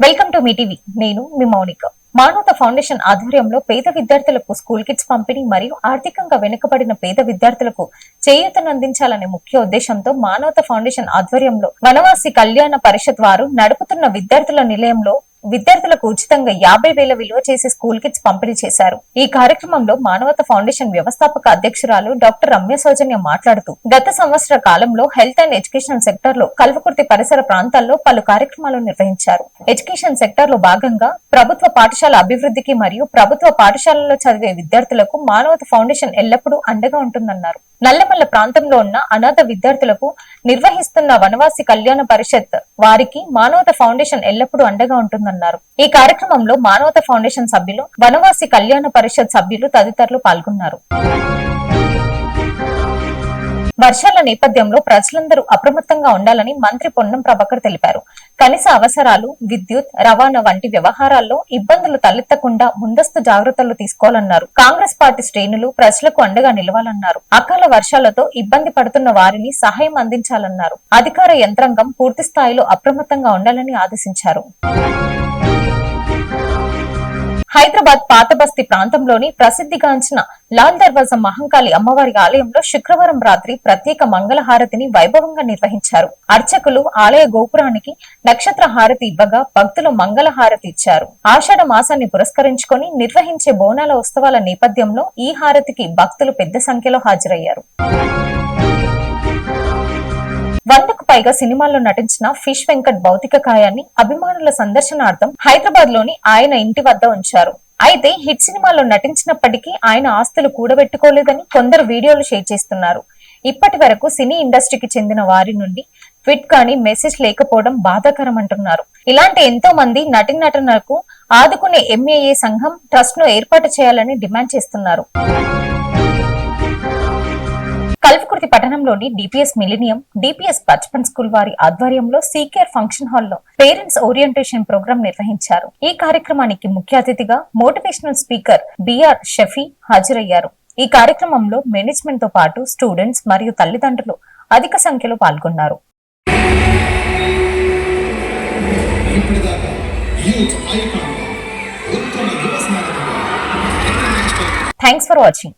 Welcome to me TV. నేను మీ మౌనిక. మానవత foundation ఆధ్వర్యంలో పేద విద్యార్థులకు స్కూల్ కిట్స్ పంపిణీ మరియు ఆర్థికంగా వెనుకబడిన పేద విద్యార్థులకు చేయూతనందించాలనే ముఖ్య ఉద్దేశంతో మానవత ఫౌండేషన్ ఆధ్వర్యంలో వనవాసి కళ్యాణ పరిషత్ వారు నడుపుతున్న విద్యార్థుల నిలయంలో విద్యార్థులకు ఉచితంగా యాభై వేల విలువ చేసే స్కూల్ కిట్స్ పంపిణీ చేశారు. ఈ కార్యక్రమంలో మానవత ఫౌండేషన్ వ్యవస్థాపక అధ్యక్షురాలు డాక్టర్ రమ్య సౌజన్య మాట్లాడుతూ గత సంవత్సర కాలంలో హెల్త్ అండ్ ఎడ్యుకేషన్ సెక్టర్లో కల్వకుర్తి పరిసర ప్రాంతాల్లో పలు కార్యక్రమాలు నిర్వహించారు. ఎడ్యుకేషన్ సెక్టర్లో భాగంగా ప్రభుత్వ పాఠశాల అభివృద్ధికి మరియు ప్రభుత్వ పాఠశాలలో చదివే విద్యార్థులకు మానవత ఫౌండేషన్ ఎల్లప్పుడూ అండగా ఉంటుందన్నారు. నల్లమల్ల ప్రాంతంలో ఉన్న అనాథ విద్యార్థులకు నిర్వహిస్తున్న వనవాసి కళ్యాణ పరిషత్ వారికి మానవత ఫౌండేషన్ ఎల్లప్పుడూ అండగా అన్నారు ఈ కార్యక్రమంలో మానవత ఫౌండేషన్ సభ్యులు వనవాసి కళ్యాణ పరిషత్ సభ్యులు తదితరులు పాల్గొన్నారు. వర్షాల నేపథ్యంలో ప్రజలందరూ అప్రమత్తంగా ఉండాలని మంత్రి పొన్నం ప్రభాకర్ తెలిపారు. కనీస అవసరాలు విద్యుత్ రవాణా వంటి వ్యవహారాల్లో ఇబ్బందులు తలెత్తకుండా ముందస్తు జాగ్రత్తలు తీసుకోవాలన్నారు. కాంగ్రెస్ పార్టీ శ్రేణులు ప్రజలకు అండగా నిలవాలన్నారు. అకాల వర్షాలతో ఇబ్బంది పడుతున్న వారిని సహాయం అందించాలన్నారు. అధికార యంత్రాంగం పూర్తి స్థాయిలో అప్రమత్తంగా ఉండాలని ఆదేశించారు. హైదరాబాద్ పాతబస్తి ప్రాంతంలోని ప్రసిద్ధిగాంచిన లాల్ దర్వాజా మహంకాళి అమ్మవారి ఆలయంలో శుక్రవారం రాత్రి ప్రత్యేక మంగళహారతిని వైభవంగా నిర్వహించారు. అర్చకులు ఆలయ గోపురానికి నక్షత్ర హారతి ఇవ్వగా భక్తులు మంగళహారతి ఇచ్చారు. ఆషాఢ మాసాన్ని పురస్కరించుకొని నిర్వహించే బోనాల ఉత్సవాల నేపథ్యంలో ఈ హారతికి భక్తులు పెద్ద సంఖ్యలో హాజరయ్యారు. వందకు పైగా సినిమాల్లో నటించిన ఫిష్ వెంకట్ భౌతిక కాయాన్ని అభిమానుల సందర్శనార్థం హైదరాబాద్లోని ఆయన ఇంటి వద్ద ఉంచారు. అయితే హిట్ సినిమాలో నటించినప్పటికీ ఆయన ఆస్తులు కూడబెట్టుకోలేదని కొందరు వీడియోలు షేర్ చేస్తున్నారు. ఇప్పటి వరకు సినీ ఇండస్ట్రీకి చెందిన వారి నుండి ట్విట్ కానీ మెసేజ్ లేకపోవడం బాధాకరం అంటున్నారు ఇలాంటి ఎంతో మంది నటి నటనకు ఆదుకునే ఎంఏఏ సంఘం ట్రస్ట్ను ఏర్పాటు చేయాలని డిమాండ్ చేస్తున్నారు. కల్వకుర్తి పట్టణంలోని DPS millennium DPS Bachpan school వారి ఆధ్వర్యంలో సీకేర్ ఫంక్షన్ హాల్లో పేరెంట్స్ ఓరియంటేషన్ ప్రోగ్రాం నిర్వహించారు. ఈ కార్యక్రమానికి ముఖ్య అతిథిగా మోటివేషనల్ స్పీకర్ బిఆర్ షఫీ హాజరయ్యారు. ఈ కార్యక్రమంలో మేనేజ్మెంట్తో పాటు స్టూడెంట్స్ మరియు తల్లిదండ్రులు అధిక సంఖ్యలో పాల్గొన్నారు. Thanks for watching